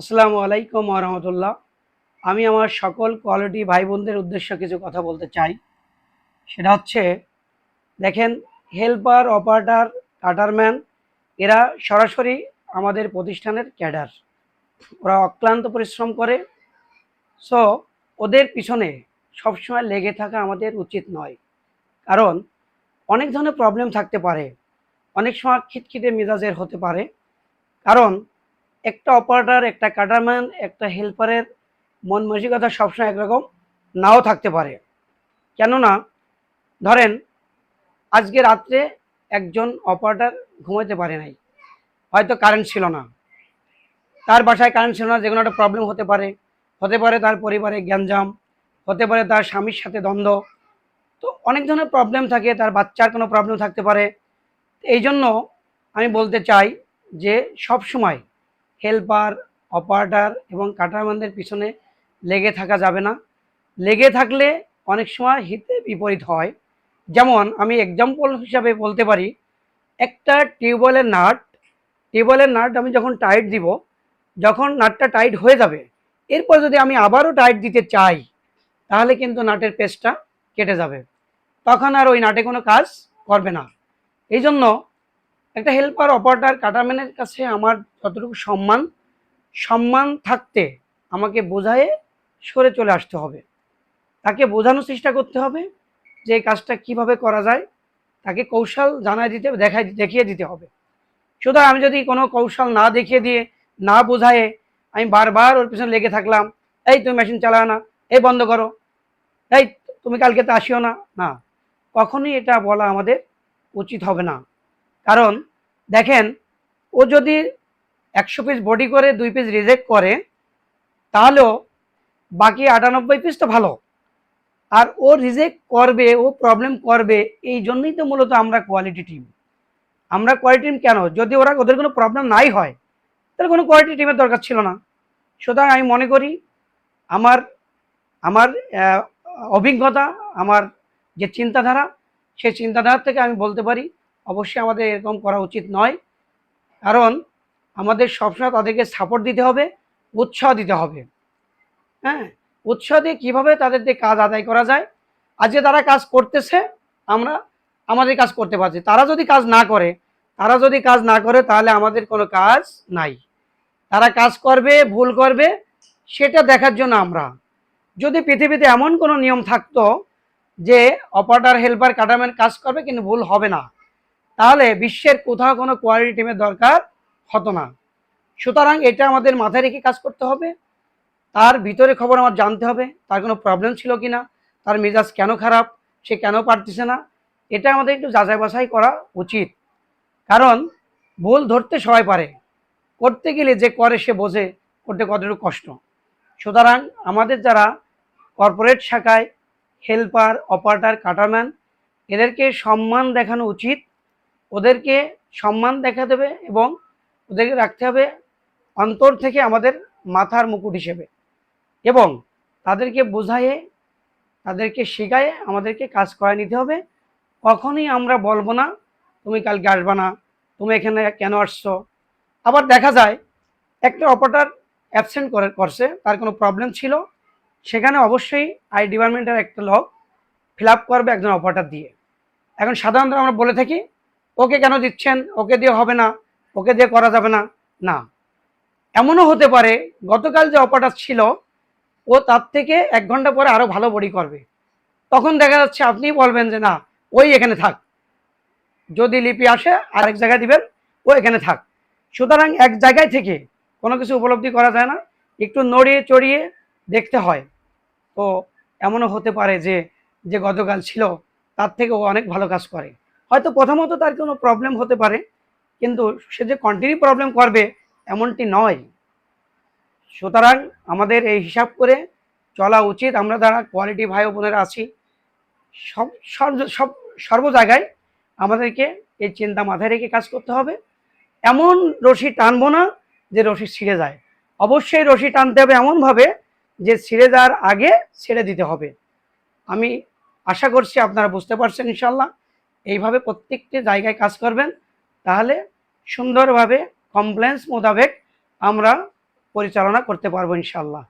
আসসালামু আলাইকুম রহমতুল্লাহ। আমি আমার সকল কোয়ালিটি ভাই বোনদের উদ্দেশ্যে কিছু কথা বলতে চাই। সেটা হচ্ছে, দেখেন হেল্পার অপারেটার কাটারম্যান এরা সরাসরি আমাদের প্রতিষ্ঠানের ক্যাডার ওরা অক্লান্ত পরিশ্রম করে। সো ওদের পিছনে সবসময় লেগে থাকা আমাদের উচিত নয়। কারণ, অনেক ধরনের প্রবলেম থাকতে পারে। অনেক সময় খিটখিটে মেজাজের হতে পারে। কারণ একটা অপারেটার একটা কাটারম্যান একটা হেল্পারের মন মানসিকতা সবসময় একরকম নাও থাকতে পারে। কেননা, ধরেন, আজকে রাত্রে একজন অপারেটার ঘুমাতে পারে নাই। হয়তো কারেন্ট ছিল না। তার বাসায় কারেন্ট ছিল না, যে কোনো একটা প্রবলেম হতে পারে। হতে পারে তার পরিবারে গ্যাঞ্জাম, হতে পারে তার স্বামীর সাথে দ্বন্দ্ব। তো অনেক ধরনের প্রবলেম থাকে, তার বাচ্চার কোনো প্রবলেম থাকতে পারে। এই জন্য আমি বলতে চাই যে সব সময় হেল্পার অপারেটার এবং কাটারম্যানদের পিছনে লেগে থাকা যাবে না। লেগে থাকলে অনেক সময় হিতে বিপরীত হয়। যেমন আমি এক্সাম্পল হিসাবে বলতে পারি, একটা টিউবওয়েলের নাট টিউবওয়েলের নাট আমি যখন টাইট দিব, যখন নাটটা টাইট হয়ে যাবে, এরপর যদি আমি আবারও টাইট দিতে চাই, তাহলে কিন্তু নাটের পেস্টটা কেটে যাবে। তখন আর ওই নাটে কোনো কাজ করবে না। এই জন্য একটা হেল্পার অপারেটার কাটারম্যানের কাছে আমার যতটুকু সম্মান সম্মান থাকতে আমাকে বোঝায়ে সরে চলে আসতে হবে। তাকে বোঝানোর চেষ্টা করতে হবে যে এই কাজটা কীভাবে করা যায়, তাকে কৌশল জানায় দিতে, দেখায়, দেখিয়ে দিতে হবে। সুতরাং আমি যদি কোনো কৌশল না দেখিয়ে দিয়ে, না বোঝায়ে আমি বারবার ওর পিছনে লেগে থাকলাম, এই তুমি মেশিন চালাও না, এই বন্ধ করো, এই তুমি কালকে তো আসিও না। না, কখনোই এটা বলা আমাদের উচিত হবে না। কারণ দেখেন, ও যদি একশো পিস বডি করে, দুই পিস রিজেক্ট করে, তাহলেও বাকি আটানব্বই পিস তো ভালো। আর ও রিজেক্ট করবে, ও প্রবলেম করবে, এই জন্যই তো মূলত আমরা কোয়ালিটি টিম আমরা কোয়ালিটি টিম কেন? যদি ওরা ওদের কোনো প্রবলেম নাই হয়, তাহলে কোনো কোয়ালিটি টিমের দরকার ছিল না। সুতরাং আমি মনে করি, আমার আমার অভিজ্ঞতা, আমার যে চিন্তাধারা, সেই চিন্তাধারা থেকে আমি বলতে পারি অবশ্যই আমাদের এরকম করা উচিত নয়। কারণ আমাদের সবসময় তাদেরকে সাপোর্ট দিতে হবে, উৎসাহ দিতে হবে। হ্যাঁ উৎসাহ দিয়ে কীভাবে তাদের দিয়ে কাজ আদায় করা যায়? আজকে তারা কাজ করতেছে, আমরা আমাদের কাজ করতে পারছি। তারা যদি কাজ না করে, তারা যদি কাজ না করে, তাহলে আমাদের কোনো কাজ নাই। তারা কাজ করবে, ভুল করবে, সেটা দেখার জন্য আমরা। যদি পৃথিবীতে এমন কোনো নিয়ম থাকতো যে অপারেটার হেল্পার কাটারম্যান কাজ করবে, কিন্তু ভুল হবে না। তাহলে বিশ্বের কোথাও কোনো কোয়ালিটি টিমের দরকার হতো না। সুতরাং এটা আমাদের মাথায় রেখে কাজ করতে হবে। তার ভিতরে খবর আমার জানতে হবে, তার কোনো প্রবলেম ছিল কি না তার মেজাজ কেন খারাপ, সে কেন পারতেছে না, এটা আমাদের একটু যাচাই বাছাই করা উচিত। কারণ ভুল ধরতে সবাই পারে, করতে গেলে যে করে সে বোঝে করতে কতটুকু কষ্ট। সুতরাং আমাদের যারা কর্পোরেট শাখায় হেল্পার অপারেটার কাটারম্যান এদেরকে সম্মান দেখানো উচিত ওদেরকে সম্মান দেখা দেবে এবং ওদেরকে রাখতে হবে অন্তর থেকে আমাদের মাথার মুকুট হিসেবে। এবং তাদেরকে বোঝায়ে, তাদেরকে শেখায়ে আমাদেরকে কাজ করায় নিতে হবে। কখনই আমরা বলব না, তুমি কালকে আসবা না, তুমি এখানে কেন আসছো? আবার দেখা যায়, একটা অপারেটার অ্যাবসেন্ট করে, করছে, তার কোনো প্রবলেম ছিল। সেখানে অবশ্যই আই ডিপার্টমেন্টের একটা লোক ফিল আপ করবে একজন অপারেটার দিয়ে। এখন সাধারণত আমরা বলে থাকি ওকে কেন দিচ্ছেন? ওকে দিয়ে হবে না। ওকে দিয়ে করা যাবে না। না। এমনও হতে পারে, গতকাল যে অপারেটার ছিল ও তার থেকে এক ঘণ্টা পরে আরও ভালো বডি করবে। তখন দেখা যাচ্ছে আপনি বলবেন যে, না, ওই এখানে থাক। যদি লিপি আসে আর এক জায়গায় দিবেন, ও এখানে থাক। সুতরাং এক জায়গায় থেকে কোনো কিছু উপলব্ধি করা যায় না। একটু নড়িয়ে চড়িয়ে দেখতে হয়। তো এমনও হতে পারে যে যে গতকাল ছিল, তার থেকে ও অনেক ভালো কাজ করে। হয়তো প্রথমত তার কোনো প্রবলেম হতে পারে, কিন্তু সে যে কন্টিনিউ প্রবলেম করবে এমনটি নয়। সুতরাং আমাদের এই হিসাব করে চলা উচিত। আমরা যারা কোয়ালিটি ভাই বোনেরা আছি, সব সব সর্ব জায়গায় আমাদেরকে এই চিন্তা মাথায় রেখে কাজ করতে হবে। এমন রশি টানবো না যে রশি ছিঁড়ে যায়। অবশ্যই রশি টানতে হবে এমনভাবে যে ছিঁড়ে যাওয়ার আগে ছেড়ে দিতে হবে। আমি আশা করছি আপনারা বুঝতে পারছেন ইনশাল্লাহ এইভাবে প্রত্যেকটি জায়গায় কাজ করবেন তাহলে সুন্দরভাবে কমপ্লেন্স মোতাবেক আমরা পরিচালনা করতে পারব ইনশাল্লাহ